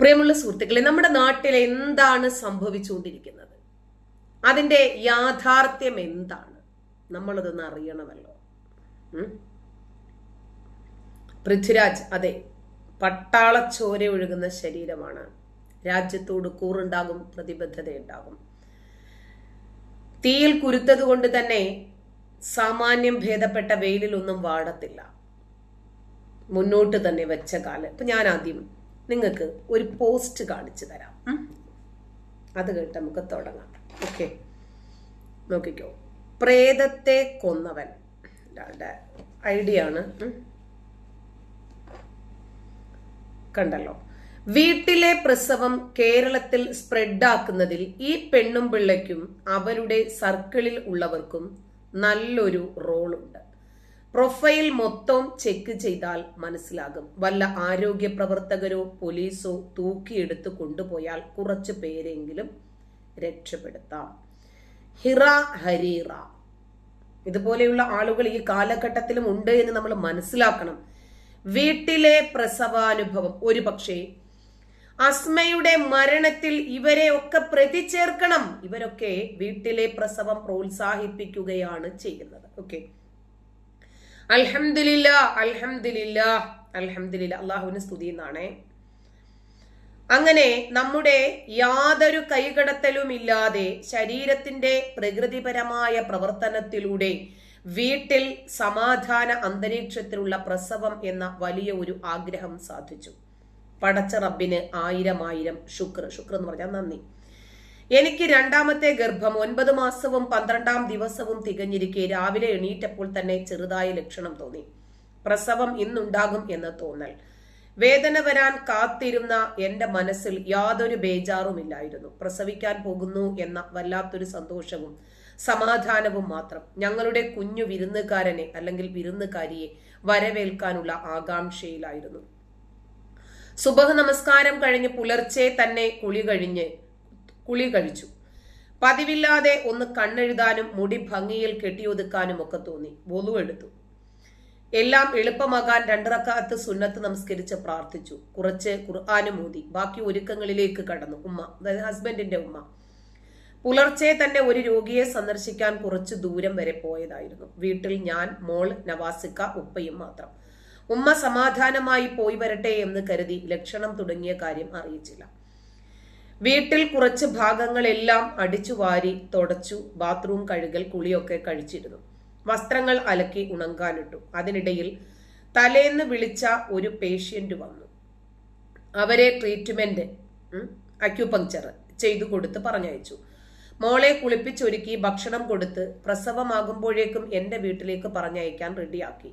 പ്രിയമുള്ള സുഹൃത്തുക്കളെ നമ്മുടെ നാട്ടിൽ എന്താണ് സംഭവിച്ചുകൊണ്ടിരിക്കുന്നത്? അതിന്റെ യാഥാർത്ഥ്യം എന്താണ്? നമ്മളതൊന്ന് അറിയണമല്ലോ? പൃഥ്വിരാജ് അതെ പട്ടാളച്ചോര ഒഴുകുന്ന ശരീരമാണ്. രാജ്യത്തോട് കൂറുണ്ടാകും പ്രതിബദ്ധതയുണ്ടാകും. തീയിൽ കുരുത്തത് കൊണ്ട് തന്നെ സാമാന്യം ഭേദപ്പെട്ട വെയിലിലൊന്നും വാടത്തില്ല. മുന്നോട്ട് തന്നെ വെച്ച കാലം. ഇപ്പൊ ഞാൻ ആദ്യം നിങ്ങൾക്ക് ഒരു പോസ്റ്റ് കാണിച്ചു തരാം? അത് കേട്ട് നമുക്ക് തുടങ്ങാം. ഓക്കെ. നോക്കിക്കോ. പ്രേതത്തെ കൊന്നവൻ. ഐഡിയ ആണ്. കണ്ടല്ലോ. വീട്ടിലെ പ്രസവം കേരളത്തിൽ സ്പ്രെഡാക്കുന്നതിൽ ഈ പെണ്ണും പിള്ളയ്ക്കും അവരുടെ സർക്കിളിൽ ഉള്ളവർക്കും നല്ലൊരു റോളുണ്ട് പ്രൊഫൈൽ മൊത്തം ചെക്ക് ചെയ്താൽ മനസ്സിലാകും. വല്ല ആരോഗ്യ പ്രവർത്തകരോ പോലീസോ തൂക്കിയെടുത്ത് കൊണ്ടുപോയാൽ കുറച്ച് പേരെങ്കിലും രക്ഷപ്പെടുത്താം. ഹിറ ഹരീറ ഇതുപോലെയുള്ള ആളുകൾ ഈ കാലഘട്ടത്തിലും ഉണ്ട് എന്ന് നമ്മൾ മനസ്സിലാക്കണം. വീട്ടിലെ പ്രസവാനുഭവം. ഒരു പക്ഷേ അസ്മയുടെ മരണത്തിൽ ഇവരെ ഒക്കെ പ്രതി ചേർക്കണം. ഇവരൊക്കെ വീട്ടിലെ പ്രസവം പ്രോത്സാഹിപ്പിക്കുകയാണ് ചെയ്യുന്നത്. ഓക്കെ. അൽഹംദുലില്ല അൽഹംദില്ല അൽഹംദില്ല അള്ളാഹുവിന് സ്തുതി എന്നാണേ അങ്ങനെ നമ്മുടെ യാതൊരു കൈകടത്തലും ഇല്ലാതെ ശരീരത്തിന്റെ പ്രകൃതിപരമായ പ്രവർത്തനത്തിലൂടെ വീട്ടിൽ സമാധാന അന്തരീക്ഷത്തിലുള്ള പ്രസവം എന്ന വലിയ ഒരു ആഗ്രഹം സാധിച്ചു. പടച്ച റബ്ബിന് ആയിരം ആയിരം ശുക്ർ. ശുക്ർ എന്ന് പറഞ്ഞാൽ നന്ദി. എനിക്ക് രണ്ടാമത്തെ ഗർഭം ഒൻപത് മാസവും പന്ത്രണ്ടാം ദിവസവും തികഞ്ഞിരിക്കെ രാവിലെ എണീറ്റപ്പോൾ തന്നെ ചെറുതായ ലക്ഷണം തോന്നി. പ്രസവം ഇന്നുണ്ടാകും എന്ന് തോന്നൽ. വേദന വരാൻ കാത്തിരുന്ന എന്റെ മനസ്സിൽ യാതൊരു ബേജാറുമില്ലായിരുന്നു. പ്രസവിക്കാൻ പോകുന്നു എന്ന വല്ലാത്തൊരു സന്തോഷവും സമാധാനവും മാത്രം ഞങ്ങളുടെ കുഞ്ഞു വിരുന്നുകാരനെ അല്ലെങ്കിൽ വിരുന്നുകാരിയെ വരവേൽക്കാനുള്ള ആകാംക്ഷയിലായിരുന്നു. സുബഹ നമസ്കാരം കഴിഞ്ഞ് പുലർച്ചെ തന്നെ കുളി കഴിഞ്ഞ് കുളി കഴിച്ചു. പതിവില്ലാതെ ഒന്ന് കണ്ണെഴുതാനും മുടി ഭംഗിയിൽ കെട്ടിയൊതുക്കാനും ഒക്കെ തോന്നി. എടുത്തു. എല്ലാം എളുപ്പമാകാൻ രണ്ടിറക്കാത്ത് സുന്നത്ത് നമസ്കരിച്ച് പ്രാർത്ഥിച്ചു. കുറച്ച് ഖുർആാനും ഊതി ബാക്കി ഒരുക്കങ്ങളിലേക്ക് കടന്നു. ഉമ്മ. അതായത് ഹസ്ബൻഡിന്റെ ഉമ്മ. പുലർച്ചെ തന്നെ ഒരു രോഗിയെ സന്ദർശിക്കാൻ കുറച്ച് ദൂരം വരെ പോയതായിരുന്നു. വീട്ടിൽ ഞാൻ മോൾ നവാസിക്ക ഉപ്പയും മാത്രം. ഉമ്മ സമാധാനമായി പോയി വരട്ടെ എന്ന് കരുതി ലക്ഷണം തുടങ്ങിയ കാര്യം അറിയിച്ചില്ല. വീട്ടിൽ കുറച്ച് ഭാഗങ്ങളെല്ലാം അടിച്ചു വാരി തുടച്ചു. ബാത്റൂം കഴുകൽ കുളിയൊക്കെ കഴിച്ചിരുന്നു. വസ്ത്രങ്ങൾ അലക്കി ഉണങ്ങാനിട്ടു. അതിനിടയിൽ തലേന്ന് വിളിച്ച ഒരു പേഷ്യന്റ് വന്നു. അവരെ ട്രീറ്റ്മെന്റ് അക്യുപങ്ചർ ചെയ്തു കൊടുത്ത് പറഞ്ഞയച്ചു. മോളെ കുളിപ്പിച്ചൊരുക്കി ഭക്ഷണം കൊടുത്ത് പ്രസവമാകുമ്പോഴേക്കും എന്റെ വീട്ടിലേക്ക് പറഞ്ഞയക്കാൻ റെഡിയാക്കി.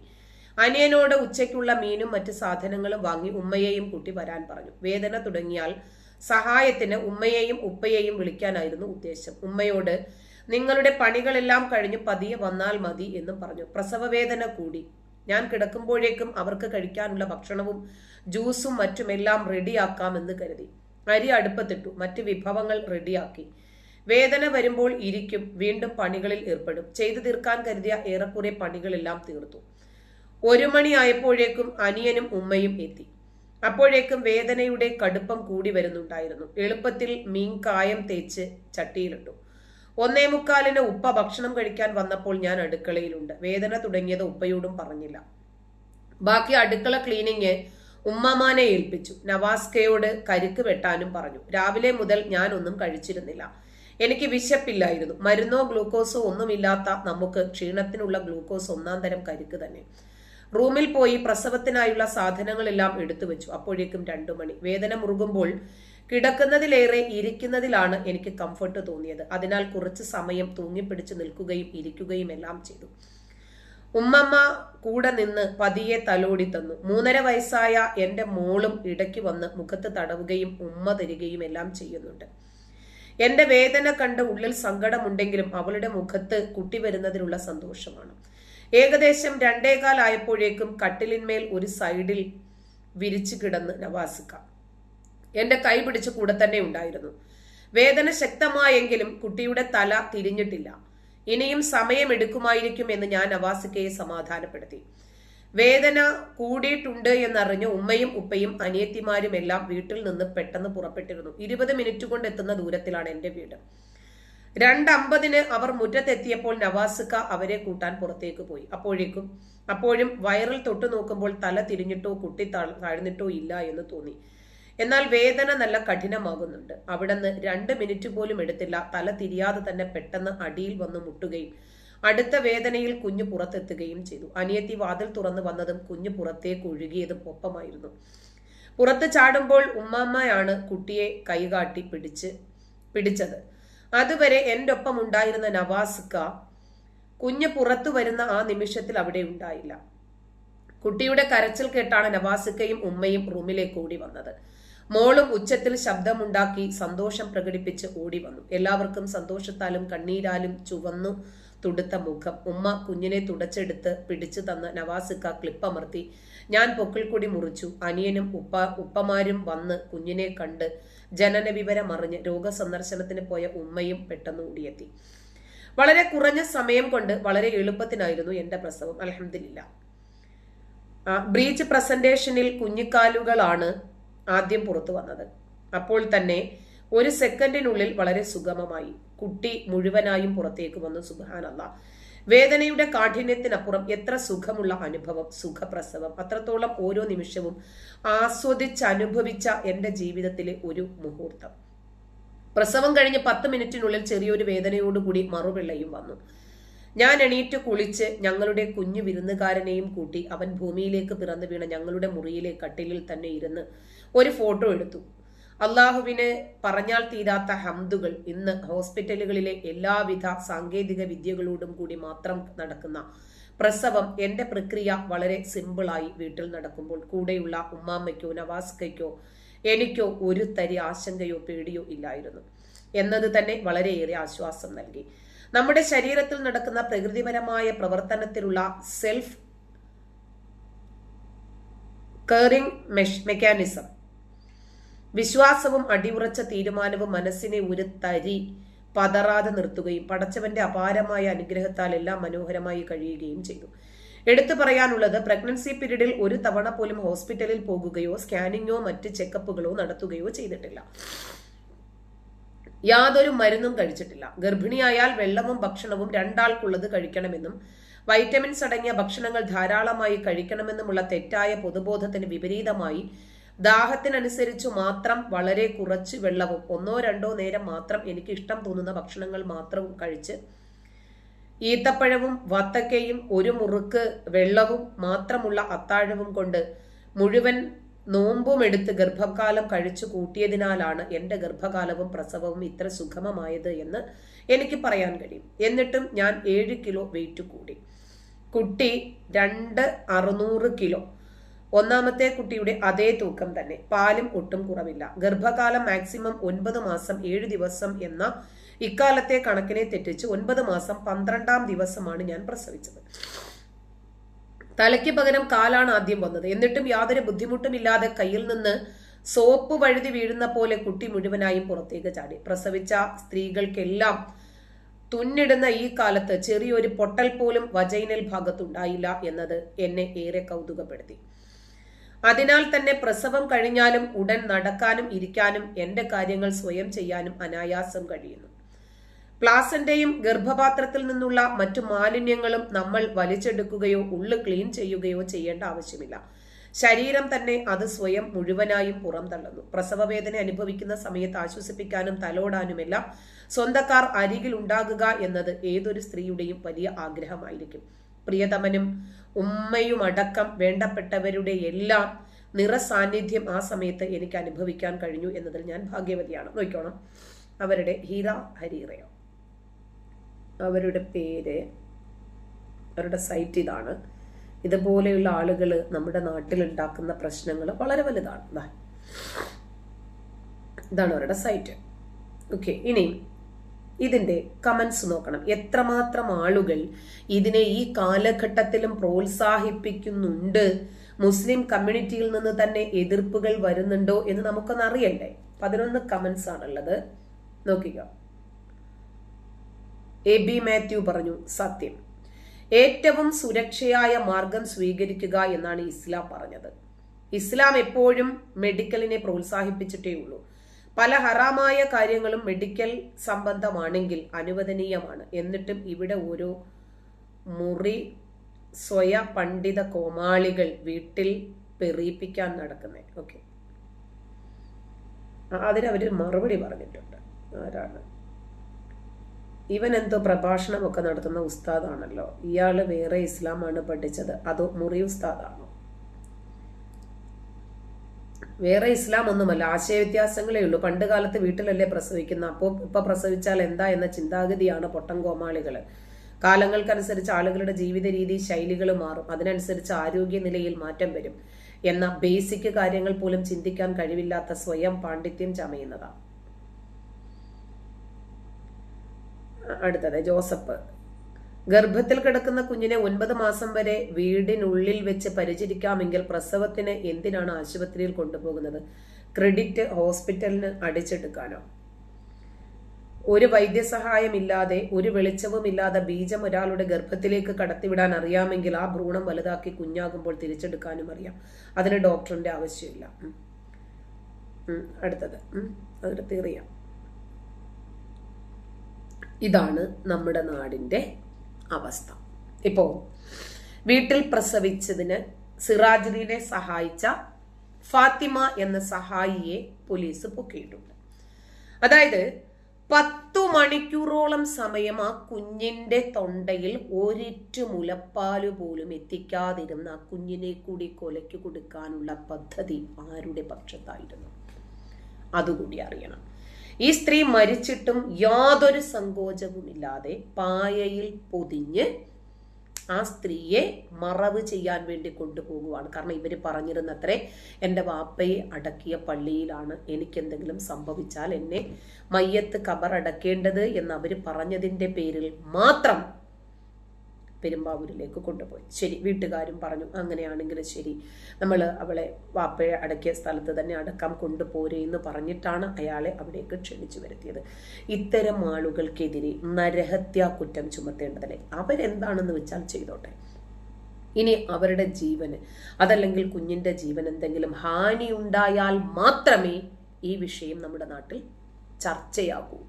അനിയനോട് ഉച്ചയ്ക്കുള്ള മീനും മറ്റ് സാധനങ്ങളും വാങ്ങി ഉമ്മയെയും കൂട്ടി വരാൻ പറഞ്ഞു. വേദന തുടങ്ങിയാൽ സഹായത്തിന് ഉമ്മയെയും ഉപ്പയെയും വിളിക്കാനായിരുന്നു ഉദ്ദേശം. ഉമ്മയോട് നിങ്ങളുടെ പണികളെല്ലാം കഴിഞ്ഞ് പതിയെ വന്നാൽ മതി എന്നും പറഞ്ഞു. പ്രസവവേദന കൂടി. ഞാൻ കിടക്കുമ്പോഴേക്കും അവർക്ക് കഴിക്കാനുള്ള ഭക്ഷണവും ജ്യൂസും മറ്റുമെല്ലാം റെഡിയാക്കാമെന്ന് കരുതി. അരി അടുപ്പത്തിട്ടു. മറ്റ് വിഭവങ്ങൾ റെഡിയാക്കി. വേദന വരുമ്പോൾ ഇരിക്കും. വീണ്ടും പണികളിൽ ഏർപ്പെടും. ചെയ്തു തീർക്കാൻ കരുതിയ ഏറെക്കുറെ പണികളെല്ലാം തീർത്തു. ഒരു മണിയായപ്പോഴേക്കും അനിയനും ഉമ്മയും എത്തി. അപ്പോഴേക്കും വേദനയുടെ കടുപ്പം കൂടി വരുന്നുണ്ടായിരുന്നു. എളുപ്പത്തിൽ മീൻ കായം തേച്ച് ചട്ടിയിലിട്ടു. ഒന്നേ മുക്കാലിന് ഉപ്പ ഭക്ഷണം കഴിക്കാൻ വന്നപ്പോൾ ഞാൻ അടുക്കളയിലുണ്ട്. വേദന തുടങ്ങിയത് ഉപ്പയോടും പറഞ്ഞില്ല. ബാക്കി അടുക്കള ക്ലീനിങ് ഉമ്മമാനെ ഏൽപ്പിച്ചു. നവാസ്കയോട് കരിക്ക് വെട്ടാനും പറഞ്ഞു. രാവിലെ മുതൽ ഞാൻ ഒന്നും കഴിച്ചിരുന്നില്ല. എനിക്ക് വിശപ്പില്ലായിരുന്നു. മരുന്നോ ഗ്ലൂക്കോസോ ഒന്നുമില്ലാത്ത നമുക്ക് ക്ഷീണത്തിനുള്ള ഗ്ലൂക്കോസ് ഒന്നാം തരം കരുക്ക് തന്നെ. റൂമിൽ പോയി പ്രസവത്തിനായുള്ള സാധനങ്ങളെല്ലാം എടുത്തു വെച്ചു. അപ്പോഴേക്കും രണ്ടു മണി. വേദന മുറുകുമ്പോൾ കിടക്കുന്നതിലേറെ ഇരിക്കുന്നതിലാണ് എനിക്ക് കംഫർട്ട് തോന്നിയത്. അതിനാൽ കുറച്ച് സമയം തൂങ്ങിപ്പിടിച്ച് നിൽക്കുകയും ഇരിക്കുകയും എല്ലാം ചെയ്തു. ഉമ്മമ്മ കൂടെ നിന്ന് പതിയെ തലോടി തന്നു. മൂന്നര വയസ്സായ എന്റെ മോളും ഇടയ്ക്ക് വന്ന് മുഖത്ത് തടവുകയും ഉമ്മ തരികയും എല്ലാം ചെയ്യുന്നുണ്ട്. എന്റെ വേദന കണ്ട് ഉള്ളിൽ സങ്കടമുണ്ടെങ്കിലും അവളുടെ മുഖത്ത് കുട്ടി വരുന്നതിനുള്ള സന്തോഷമാണ്. ഏകദേശം രണ്ടേകാലായപ്പോഴേക്കും കട്ടിലിന്മേൽ ഒരു സൈഡിൽ വിരിച്ചു കിടന്ന് നവാസിക്ക. എന്റെ കൈ പിടിച്ച് കൂടെ തന്നെ ഉണ്ടായിരുന്നു. വേദന ശക്തമായെങ്കിലും കുട്ടിയുടെ തല തിരിഞ്ഞിട്ടില്ല. ഇനിയും സമയമെടുക്കുമായിരിക്കും എന്ന് ഞാൻ നവാസിക്കയെ സമാധാനപ്പെടുത്തി. വേദന കൂടിയിട്ടുണ്ട് എന്നറിഞ്ഞ് ഉമ്മയും ഉപ്പയും അനിയത്തിമാരും എല്ലാം വീട്ടിൽ നിന്ന് പെട്ടെന്ന് പുറപ്പെട്ടിരുന്നു. ഇരുപത് മിനിറ്റ് കൊണ്ട് എത്തുന്ന ദൂരത്തിലാണ് എന്റെ വീട്. രണ്ടമ്പതിന് അവർ മുറ്റത്തെത്തിയപ്പോൾ നവാസുക്ക അവരെ കൂട്ടാൻ പുറത്തേക്ക് പോയി. അപ്പോഴേക്കും അപ്പോഴും വയറിൽ തൊട്ടു നോക്കുമ്പോൾ തല തിരിഞ്ഞിട്ടോ കുട്ടി താഴ്ന്നിട്ടോ ഇല്ല എന്ന് തോന്നി. എന്നാൽ വേദന നല്ല കഠിനമാകുന്നുണ്ട്. അവിടുന്ന് രണ്ട് മിനിറ്റ് പോലും എടുത്തില്ല. തല തിരിയാതെ തന്നെ പെട്ടെന്ന് അടിയിൽ വന്ന് മുട്ടുകയും അടുത്ത വേദനയിൽ കുഞ്ഞു പുറത്തെത്തുകയും ചെയ്തു. അനിയത്തി വാതിൽ തുറന്നു വന്നതും കുഞ്ഞു പുറത്തേക്ക് ഒഴുകിയതും ഒപ്പമായിരുന്നു. പുറത്ത് ചാടുമ്പോൾ ഉമ്മാമ്മയാണ് കുട്ടിയെ കൈകാട്ടി പിടിച്ച് പിടിച്ചത്. അതുവരെ എന്റെ ഒപ്പം ഉണ്ടായിരുന്ന നവാസ്ക കുഞ്ഞ് പുറത്തു വരുന്ന ആ നിമിഷത്തിൽ അവിടെ ഉണ്ടായില്ല. കുട്ടിയുടെ കരച്ചിൽ കേട്ടാണ് നവാസിക്കയും ഉമ്മയും റൂമിലേക്ക് ഓടി വന്നത്. മോളും ഉച്ചത്തിൽ ശബ്ദമുണ്ടാക്കി സന്തോഷം പ്രകടിപ്പിച്ച് ഓടി വന്നു. എല്ലാവർക്കും സന്തോഷത്താലും കണ്ണീരാലും ചുവന്നു തുടുത്ത മുഖം. ഉമ്മ കുഞ്ഞിനെ തുടച്ചെടുത്ത് പിടിച്ചു തന്ന് നവാസിക്ക ക്ലിപ്പമർത്തി. ഞാൻ പൊക്കിൾക്കൊടി കൂടി മുറിച്ചു. അനിയനും ഉപ്പ ഉപ്പമാരും വന്ന് കുഞ്ഞിനെ കണ്ട് ജനന വിവരം അറിഞ്ഞ് രോഗസന്ദർശനത്തിന് പോയ ഉമ്മയും പെട്ടെന്ന് ഓടിയെത്തി. വളരെ കുറഞ്ഞ സമയം കൊണ്ട് വളരെ എളുപ്പത്തിനായിരുന്നു എന്റെ പ്രസവം. അലഹമില്ല ബ്രീച്ച് പ്രസന്റേഷനിൽ കുഞ്ഞിക്കാലുകളാണ് ആദ്യം പുറത്തു വന്നത്. അപ്പോൾ തന്നെ ഒരു സെക്കൻഡിനുള്ളിൽ വളരെ സുഗമമായി. കുട്ടി മുഴുവനായും പുറത്തേക്ക് വന്നു സുബാനല്ല വേദനയുടെ കാഠിന്യത്തിനപ്പുറം എത്ര സുഖമുള്ള അനുഭവം സുഖപ്രസവം. അത്രത്തോളം ഓരോ നിമിഷവും ആസ്വദിച്ച് അനുഭവിച്ച എന്റെ ജീവിതത്തിലെ ഒരു മുഹൂർത്തം. പ്രസവം കഴിഞ്ഞ് പത്ത് മിനിറ്റിനുള്ളിൽ ചെറിയൊരു വേദനയോടുകൂടി മറുപിള്ളയും വന്നു. ഞാൻ എണീറ്റ് കുളിച്ച് ഞങ്ങളുടെ കുഞ്ഞു വിരുന്നുകാരനെയും കൂട്ടി അവൻ ഭൂമിയിലേക്ക് പിറന്നു വീണ ഞങ്ങളുടെ മുറിയിലെ കട്ടിലിൽ തന്നെ ഇരുന്ന് ഒരു ഫോട്ടോ എടുത്തു. അള്ളാഹുവിന് പറഞ്ഞാൽ തീരാത്ത ഹംദുകൾ ഇന്ന് ഹോസ്പിറ്റലുകളിലെ എല്ലാവിധ സാങ്കേതിക വിദ്യകളോടും കൂടി മാത്രം നടക്കുന്ന പ്രസവം എന്റെ പ്രക്രിയ വളരെ സിമ്പിളായി വീട്ടിൽ നടക്കുമ്പോൾ കൂടെയുള്ള ഉമ്മാമ്മയ്ക്കോ നവാസ്കയ്ക്കോ എനിക്കോ ഒരു തരി ആശങ്കയോ പേടിയോ ഇല്ലായിരുന്നു. എന്നത് തന്നെ വളരെയേറെ ആശ്വാസം നൽകി. നമ്മുടെ ശരീരത്തിൽ നടക്കുന്ന പ്രകൃതിപരമായ പ്രവർത്തനത്തിലുള്ള സെൽഫ് കെയറിംഗ് മെക്കാനിസം വിശ്വാസവും അടിയുറച്ച തീരുമാനവും മനസ്സിനെ ഒരു തരി പതറാതെ നിർത്തുകയും പടച്ചവന്റെ അപാരമായ അനുഗ്രഹത്താൽ എല്ലാം മനോഹരമായി കഴിയുകയും ചെയ്തു. എടുത്തു പറയാനുള്ളത് പ്രഗ്നൻസി പീരീഡിൽ ഒരു തവണ പോലും ഹോസ്പിറ്റലിൽ പോകുകയോ സ്കാനിങ്ങോ മറ്റ് ചെക്കപ്പുകളോ നടത്തുകയോ ചെയ്തിട്ടില്ല. യാതൊരു മരുന്നും കഴിച്ചിട്ടില്ല. ഗർഭിണിയായാൽ വെള്ളവും ഭക്ഷണവും രണ്ടാൾക്കുള്ളത് കഴിക്കണമെന്നും വൈറ്റമിൻസ് അടങ്ങിയ ഭക്ഷണങ്ങൾ ധാരാളമായി കഴിക്കണമെന്നുമുള്ള തെറ്റായ പൊതുബോധത്തിന് വിപരീതമായി ദാഹത്തിനനുസരിച്ചു മാത്രം വളരെ കുറച്ച് വെള്ളവും ഒന്നോ രണ്ടോ നേരം മാത്രം എനിക്ക് ഇഷ്ടം തോന്നുന്ന ഭക്ഷണങ്ങൾ മാത്രവും കഴിച്ച് ഈത്തപ്പഴവും വത്തക്കയും ഒരു മുറുക്ക് വെള്ളവും മാത്രമുള്ള അത്താഴവും കൊണ്ട് മുഴുവൻ നോമ്പും എടുത്ത് ഗർഭകാലം കഴിച്ചു കൂട്ടിയതിനാലാണ് എന്റെ ഗർഭകാലവും പ്രസവവും ഇത്ര സുഗമമായത് എന്ന് എനിക്ക് പറയാൻ കഴിയും. എന്നിട്ടും ഞാൻ ഏഴ് കിലോ വെയിറ്റ് കൂടി. കുട്ടി രണ്ട് അറുന്നൂറ് കിലോ. ഒന്നാമത്തെ കുട്ടിയുടെ അതേ തൂക്കം തന്നെ. പാലും ഒട്ടും കുറവില്ല. ഗർഭകാലം മാക്സിമം ഒൻപത് മാസം ഏഴ് ദിവസം എന്ന ഇക്കാലത്തെ കണക്കിനെ തെറ്റിച്ച് ഒൻപത് മാസം പന്ത്രണ്ടാം ദിവസമാണ് ഞാൻ പ്രസവിച്ചത്. തലയ്ക്ക് പകരം കാലാണ് ആദ്യം വന്നത്. എന്നിട്ടും യാതൊരു ബുദ്ധിമുട്ടുമില്ലാതെ കയ്യിൽ നിന്ന് സോപ്പ് വഴുതി വീഴുന്ന പോലെ കുട്ടി മുഴുവനായും പുറത്തേക്ക് ചാടി. പ്രസവിച്ച സ്ത്രീകൾക്കെല്ലാം തുന്നിടുന്ന ഈ കാലത്ത് ചെറിയൊരു പൊട്ടൽ പോലും വജൈനൽ ഭാഗത്തുണ്ടായില്ല എന്നത് എന്നെ ഏറെ കൗതുകപ്പെടുത്തി. അതിനാൽ തന്നെ പ്രസവം കഴിഞ്ഞാലും ഉടൻ നടക്കാനും ഇരിക്കാനും എന്റെ കാര്യങ്ങൾ സ്വയം ചെയ്യാനും അനായാസം കഴിയുന്നു. പ്ലാസന്റെയും ഗർഭപാത്രത്തിൽ നിന്നുള്ള മറ്റു മാലിന്യങ്ങളും നമ്മൾ വലിച്ചെടുക്കുകയോ ഉള്ളു ക്ലീൻ ചെയ്യുകയോ ചെയ്യേണ്ട ആവശ്യമില്ല. ശരീരം തന്നെ അത് സ്വയം മുഴുവനായും പുറംതള്ളുന്നു പ്രസവവേദന അനുഭവിക്കുന്ന സമയത്ത് ആശ്വസിപ്പിക്കാനും തലോടാനുമെല്ലാം സ്വന്തക്കാർ അരികിൽ ഉണ്ടാകുക എന്നത് ഏതൊരു സ്ത്രീയുടെയും വലിയ ആഗ്രഹമായിരിക്കും. പ്രിയതമനും ഉമ്മയും അടക്കം വേണ്ടപ്പെട്ടവരുടെ എല്ലാം നിറസാന്നിധ്യം ആ സമയത്ത് എനിക്ക് അനുഭവിക്കാൻ കഴിഞ്ഞു എന്നതിൽ ഞാൻ ഭാഗ്യവതിയാണ്. നോക്കണം അവരുടെ ഹീര ഹരീറയോ അവരുടെ പേര് അവരുടെ സൈറ്റ് ഇതാണ്. ഇതുപോലെയുള്ള ആളുകൾ നമ്മുടെ നാട്ടിൽ ഉണ്ടാക്കുന്ന പ്രശ്നങ്ങൾ വളരെ വലുതാണ്. ഇതാണ് അവരുടെ സൈറ്റ്. ഓക്കെ ഇനിയും ഇതിന്റെ കമന്റ്സ് നോക്കണം. എത്രമാത്രം ആളുകൾ ഇതിനെ ഈ കാലഘട്ടത്തിലും പ്രോത്സാഹിപ്പിക്കുന്നുണ്ട്? മുസ്ലിം കമ്മ്യൂണിറ്റിയിൽ നിന്ന് തന്നെ എതിർപ്പുകൾ വരുന്നുണ്ടോ എന്ന് നമുക്കൊന്ന് അറിയണ്ടേ? പതിനൊന്ന് കമന്റ്സ് ആണുള്ളത്. നോക്കിക്കോ. എ ബി മാത്യു പറഞ്ഞു സത്യം. ഏറ്റവും സുരക്ഷയായ മാർഗം സ്വീകരിക്കുക എന്നാണ് ഇസ്ലാം പറഞ്ഞത്. ഇസ്ലാം എപ്പോഴും മെഡിക്കലിനെ പ്രോത്സാഹിപ്പിച്ചിട്ടേ ഉള്ളൂ. പല ഹറാമായ കാര്യങ്ങളും മെഡിക്കൽ സംബന്ധമാണെങ്കിൽ അനുവദനീയമാണ്. എന്നിട്ടും ഇവിടെ ഒരു മുറി സ്വയ പണ്ഡിത കോമാളികൾ വീട്ടിൽ പെറിയിപ്പിക്കാൻ നടക്കുന്നത് ഓക്കെ അതിനവർ മറുപടി പറഞ്ഞിട്ടുണ്ട്. ആരാണ്? ഇവൻ എന്തോ പ്രഭാഷണമൊക്കെ നടത്തുന്ന ഉസ്താദാണല്ലോ. ഇയാൾ വേറെ ഇസ്ലാമാണ് പഠിച്ചത്. അതോ മുറി ഉസ്താദാണോ? വേറെ ഇസ്ലാം ഒന്നുമല്ല ആശയവ്യത്യാസങ്ങളേ ഉള്ളൂ. പണ്ട് കാലത്ത് വീട്ടിലല്ലേ പ്രസവിക്കുന്ന അപ്പോൾ ഇപ്പൊ പ്രസവിച്ചാൽ എന്താ എന്ന ചിന്താഗതിയാണ് പൊട്ടൻ കോമാളികൾ. കാലങ്ങൾക്കനുസരിച്ച് ആളുകളുടെ ജീവിത രീതി ശൈലികൾ മാറും. അതിനനുസരിച്ച് ആരോഗ്യ നിലയിൽ മാറ്റം വരും. എന്ന ബേസിക് കാര്യങ്ങൾ പോലും ചിന്തിക്കാൻ കഴിവില്ലാത്ത സ്വയം പാണ്ഡിത്യം ചമയുന്നതാണ് അടുത്തത് ജോസഫ്. ഗർഭത്തിൽ കിടക്കുന്ന കുഞ്ഞിനെ ഒൻപത് മാസം വരെ വീടിനുള്ളിൽ വെച്ച് പരിചരിക്കാമെങ്കിൽ പ്രസവത്തിന് എന്തിനാണ് ആശുപത്രിയിൽ കൊണ്ടുപോകുന്നത്? ക്രെഡിറ്റ് ഹോസ്പിറ്റലിന് അടിച്ചെടുക്കാനോ? ഒരു വൈദ്യസഹായമില്ലാതെ ഒരു വെളിച്ചവുമില്ലാതെ ബീജം ഒരാളുടെ ഗർഭത്തിലേക്ക് കടത്തിവിടാൻ അറിയാമെങ്കിൽ ആ ഭ്രൂണം വലുതാക്കി കുഞ്ഞാകുമ്പോൾ തിരിച്ചെടുക്കാനും അറിയാം. അതിന് ഡോക്ടറിന്റെ ആവശ്യമില്ല. അടുത്തത്. അതിന് തീറിയാം ഇതാണ് നമ്മുടെ നാടിന്റെ അവസ്ഥ. ഇപ്പോ വീട്ടിൽ പ്രസവിച്ചതിന് സിറാജുദ്ദീനെ സഹായിച്ച ഫാത്തിമ എന്ന സഹായിയെ പോലീസ് പൊക്കിയിട്ടുണ്ട്. അതായത് പത്തു മണിക്കൂറോളം സമയം ആ കുഞ്ഞിന്റെ തൊണ്ടയിൽ ഒരിറ്റ് മുലപ്പാൽ പോലും എത്തിക്കാതിരുന്ന ആ കുഞ്ഞിനെ കൂടി കൊലയ്ക്ക് കൊടുക്കാനുള്ള പദ്ധതി ആരുടെ പക്ഷത്തായിരുന്നു? അതുകൂടി അറിയണം. ഈ സ്ത്രീ മരിച്ചിട്ടും യാതൊരു സങ്കോചവുമില്ലാതെ പായയിൽ പൊതിഞ്ഞ് ആ സ്ത്രീയെ മറവ് ചെയ്യാൻ വേണ്ടി കൊണ്ടുപോകുവാണ്. കാരണം ഇവർ പറഞ്ഞിരുന്നത്രേ എന്റെ വാപ്പയെ അടക്കിയ പള്ളിയിലാണ് എനിക്കെന്തെങ്കിലും സംഭവിച്ചാൽ എന്നെ മയ്യത്ത് കബർ അടക്കേണ്ടത് എന്ന് അവർ പറഞ്ഞതിന്റെ പേരിൽ മാത്രം പെരുമ്പാവൂരിലേക്ക് കൊണ്ടുപോയി. ശരി വീട്ടുകാരും പറഞ്ഞു അങ്ങനെയാണെങ്കിൽ ശരി. നമ്മൾ അവളെ വാപ്പയെ അടക്കിയ സ്ഥലത്ത് തന്നെ അടക്കം കൊണ്ടുപോരെ എന്ന് പറഞ്ഞിട്ടാണ് അയാളെ അവിടേക്ക് ക്ഷണിച്ചു വരുത്തിയത്. ഇത്തരം ആളുകൾക്കെതിരെ നരഹത്യാ കുറ്റം ചുമത്തേണ്ടതല്ലേ? അവരെന്താണെന്ന് വെച്ചാൽ ചെയ്തോട്ടെ. ഇനി അവരുടെ ജീവന് അതല്ലെങ്കിൽ കുഞ്ഞിന്റെ ജീവൻ എന്തെങ്കിലും ഹാനി ഉണ്ടായാൽ മാത്രമേ ഈ വിഷയം നമ്മുടെ നാട്ടിൽ ചർച്ചയാകൂ.